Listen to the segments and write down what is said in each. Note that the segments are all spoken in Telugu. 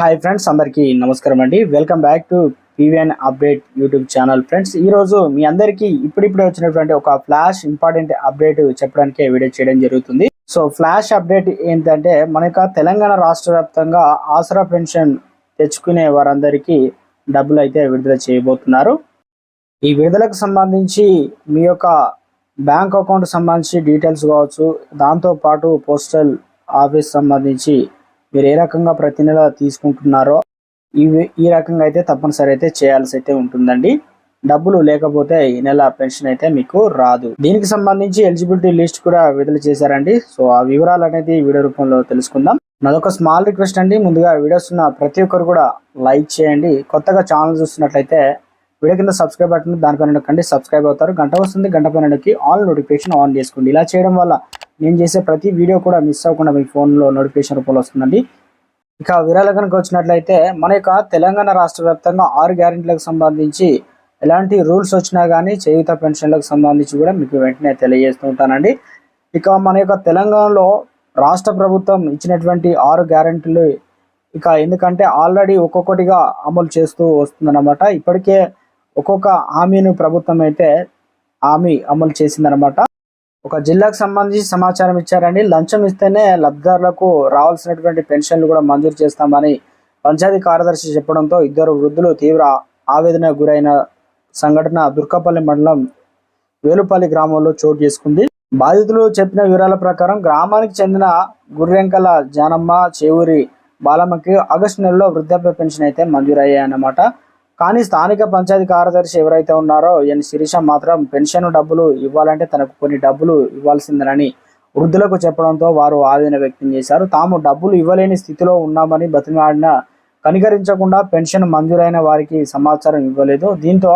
హాయ్ ఫ్రెండ్స్ అందరికీ నమస్కారం అండి. Welcome back to PVN update YouTube channel friends. ఈ రోజు మీ అందరికీ ఇప్పుడిప్పుడే వచ్చినటువంటి ఒక ఫ్లాష్ ఇంపార్టెంట్ అప్డేట్ చెప్పడానికి వీడియో చేయడం జరుగుతుంది. సో ఫ్లాష్ అప్డేట్ ఏంటంటే మన యొక్క తెలంగాణ రాష్ట్ర వ్యాప్తంగా ఆసరా పెన్షన్ తెచ్చుకునే వారందరికీ డబ్బులు అయితే విడుదల చేయబోతున్నారు. ఈ విడుదలకు సంబంధించి మీ యొక్క బ్యాంక్ అకౌంట్ సంబంధించి డీటెయిల్స్ కావచ్చు దాంతో పాటు పోస్టల్ ఆఫీస్ సంబంధించి మీరు ఏ రకంగా ప్రతి నెల తీసుకుంటున్నారో ఇవి ఈ రకంగా అయితే తప్పనిసరి అయితే చేయాల్సి అయితే ఉంటుందండి. డబ్బులు లేకపోతే ఈ నెల పెన్షన్ అయితే మీకు రాదు. దీనికి సంబంధించి ఎలిజిబిలిటీ లిస్ట్ కూడా విడుదల చేశారండి. సో ఆ వివరాలు అనేది వీడియో రూపంలో తెలుసుకుందాం. నాదొక స్మాల్ రిక్వెస్ట్ అండి. ముందుగా వీడియోస్ ఉన్న ప్రతి ఒక్కరు కూడా లైక్ చేయండి. కొత్తగా ఛానల్ చూస్తున్నట్లయితే వీడియో కింద సబ్స్క్రైబ్ బటన్ దానిపైన నొక్కండి సబ్స్క్రైబ్ అవుతారు. గంట వస్తుంది గంట పైన నొక్కి ఆల్ నోటిఫికేషన్ ఆన్ చేసుకోండి. ఇలా చేయడం వల్ల నేను చేసే ప్రతి వీడియో కూడా మిస్ అవ్వకుండా మీ ఫోన్లో నోటిఫికేషన్ రూపంలో వస్తుందండి. ఇక వివరాలు కనుక వచ్చినట్లయితే మన యొక్క తెలంగాణ రాష్ట్ర వ్యాప్తంగా ఆరు గ్యారెంటీలకు సంబంధించి ఎలాంటి రూల్స్ వచ్చినా కానీ చేయుత పెన్షన్లకు సంబంధించి కూడా మీకు వెంటనే తెలియజేస్తూ ఉంటానండి. ఇక మన యొక్క తెలంగాణలో రాష్ట్ర ప్రభుత్వం ఇచ్చినటువంటి ఆరు గ్యారెంటీలు ఇక ఎందుకంటే ఆల్రెడీ ఒక్కొక్కటిగా అమలు చేస్తూ వస్తుందన్నమాట. ఇప్పటికే ఒక్కొక్క హామీని ప్రభుత్వం అయితే హామీ అమలు చేసిందనమాట ఒక జిల్లాకు సంబంధించి సమాచారం ఇచ్చారండి. లంచం ఇస్తేనే లబ్ధిదారులకు రావాల్సినటువంటి పెన్షన్లు కూడా మంజూరు చేస్తామని పంచాయతీ కార్యదర్శి చెప్పడంతో ఇద్దరు వృద్ధులు తీవ్ర ఆవేదన గురైన సంఘటన దుర్గపల్లి మండలం వేలుపల్లి గ్రామంలో చోటు చేసుకుంది. బాధితులు చెప్పిన వివరాల ప్రకారం గ్రామానికి చెందిన గుర్రెంకల జానమ్మ చేవూరి బాలమ్మకి ఆగస్టు నెలలో వృద్ధాప్య పెన్షన్ అయితే మంజూరయ్యాయన్నమాట. కానీ స్థానిక పంచాయతీ కార్యదర్శి ఎవరైతే ఉన్నారో ఈయన శిరీష మాత్రం పెన్షన్ డబ్బులు ఇవ్వాలంటే తనకు కొన్ని డబ్బులు ఇవ్వాల్సిందనని వృద్ధులకు చెప్పడంతో వారు ఆవేదన వ్యక్తం చేశారు. తాము డబ్బులు ఇవ్వలేని స్థితిలో ఉన్నామని బతిమాడిన కనికరించకుండా పెన్షన్ మంజూరైన వారికి సమాచారం ఇవ్వలేదు. దీంతో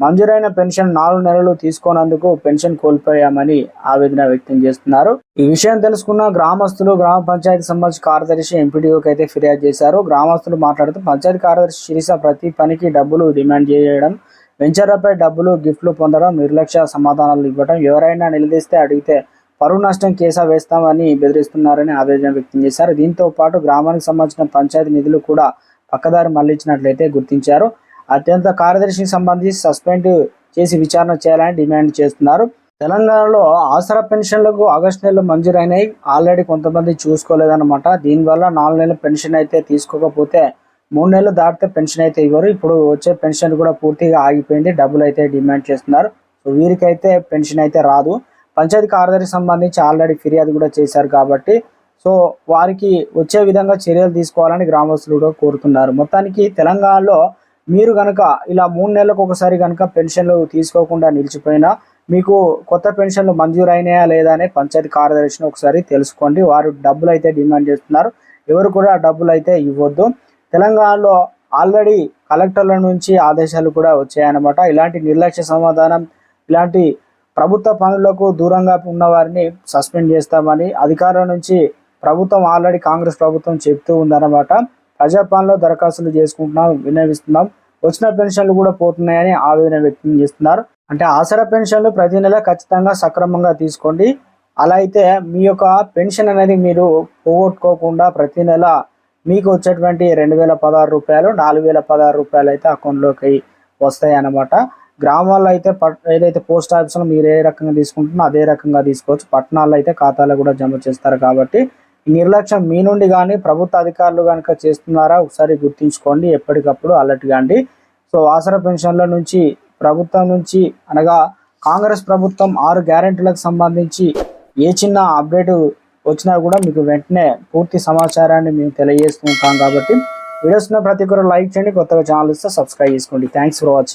మంజూరైన పెన్షన్ నాలుగు నెలలు తీసుకోనందుకు పెన్షన్ కోల్పోయామని ఆవేదన వ్యక్తం చేస్తున్నారు. ఈ విషయం తెలుసుకున్న గ్రామస్తులు గ్రామ పంచాయతీ సంబంధించి కార్యదర్శి ఎంపీడీఓకి అయితే ఫిర్యాదు చేశారు. గ్రామస్తులు మాట్లాడుతూ పంచాయతీ కార్యదర్శి శిరీష ప్రతి పనికి డబ్బులు డిమాండ్ చేయడం వెంచర్లపై డబ్బులు గిఫ్ట్లు పొందడం నిర్లక్ష్య సమాధానాలు ఇవ్వడం ఎవరైనా నిలదీస్తే అడిగితే పరువు నష్టం కేసా వేస్తామని బెదిరిస్తున్నారని ఆవేదన వ్యక్తం చేశారు. దీంతో పాటు గ్రామానికి సంబంధించిన పంచాయతీ నిధులు కూడా పక్కదారి మళ్ళించినట్లయితే గుర్తించారు. అత్యంత కార్యదర్శికి సంబంధించి సస్పెండ్ చేసి విచారణ చేయాలని డిమాండ్ చేస్తున్నారు. తెలంగాణలో ఆసరా పెన్షన్లకు ఆగస్టు నెలలో మంజూరైనాయి ఆల్రెడీ కొంతమంది చూసుకోలేదన్నమాట. దీనివల్ల నాలుగు నెలల పెన్షన్ అయితే తీసుకోకపోతే మూడు నెలలు దాటితే పెన్షన్ అయితే ఇవ్వరు. ఇప్పుడు వచ్చే పెన్షన్ కూడా పూర్తిగా ఆగిపోయింది. డబ్బులు అయితే డిమాండ్ చేస్తున్నారు. సో వీరికైతే పెన్షన్ అయితే రాదు. పంచాయతీ కార్యదర్శి సంబంధించి ఆల్రెడీ ఫిర్యాదు కూడా చేశారు కాబట్టి సో వారికి వచ్చే విధంగా చర్యలు తీసుకోవాలని గ్రామస్తులు కూడా కోరుతున్నారు. మొత్తానికి తెలంగాణలో మీరు కనుక ఇలా మూడు నెలలకు ఒకసారి కనుక పెన్షన్లు తీసుకోకుండా నిలిచిపోయినా మీకు కొత్త పెన్షన్లు మంజూరు అయినాయా లేదా అని పంచాయతీ కార్యదర్శిని ఒకసారి తెలుసుకోండి. వారు డబ్బులు అయితే డిమాండ్ చేస్తున్నారు. ఎవరు కూడా డబ్బులు అయితే ఇవ్వద్దు. తెలంగాణలో ఆల్రెడీ కలెక్టర్ల నుంచి ఆదేశాలు కూడా వచ్చాయన్నమాట. ఇలాంటి నిర్లక్ష్య సమాధానం ఇలాంటి ప్రభుత్వ పనులకు దూరంగా ఉన్న వారిని సస్పెండ్ చేస్తామని అధికారుల నుంచి ప్రభుత్వం ఆల్రెడీ కాంగ్రెస్ ప్రభుత్వం చెప్తూ ఉందన్నమాట. ప్రజాపాలనలో దరఖాస్తులు చేసుకుంటున్నాం వినియోగిస్తున్నాం. వచ్చిన పెన్షన్లు కూడా పోతున్నాయని ఆవేదన వ్యక్తం చేస్తున్నారు. అంటే ఆసరా పెన్షన్లు ప్రతి నెల ఖచ్చితంగా సక్రమంగా తీసుకోండి. అలా అయితే మీ యొక్క పెన్షన్ అనేది మీరు పోగొట్టుకోకుండా ప్రతి నెల మీకు వచ్చేటువంటి రెండు వేల పదహారు రూపాయలు నాలుగు వేల పదహారు రూపాయలు అయితే అకౌంట్లోకి వస్తాయి అన్నమాట గ్రామాల్లో అయితే ఏదైతే పోస్ట్ ఆఫీస్లో మీరు ఏ రకంగా తీసుకుంటున్నా అదే రకంగా తీసుకోవచ్చు. పట్టణాల్లో అయితే ఖాతాలో కూడా జమ చేస్తారు కాబట్టి నిర్లక్ష్యం మీ నుండి కానీ ప్రభుత్వ అధికారులు కనుక చేస్తున్నారా ఒకసారి గుర్తుంచుకోండి. ఎప్పటికప్పుడు అలర్ట్ కాండి సో ఆసరా పెన్షన్ల నుంచి ప్రభుత్వం నుంచి అనగా కాంగ్రెస్ ప్రభుత్వం ఆరు గ్యారెంటీలకు సంబంధించి ఏ చిన్న అప్డేట్ వచ్చినా కూడా మీకు వెంటనే పూర్తి సమాచారాన్ని మేము తెలియజేస్తూ ఉంటాం కాబట్టి. వీడియోస్ ప్రతి ఒక్కరు లైక్ చేయండి. కొత్తగా ఛానల్ ఇస్తే సబ్స్క్రైబ్ చేసుకోండి. Thanks for watching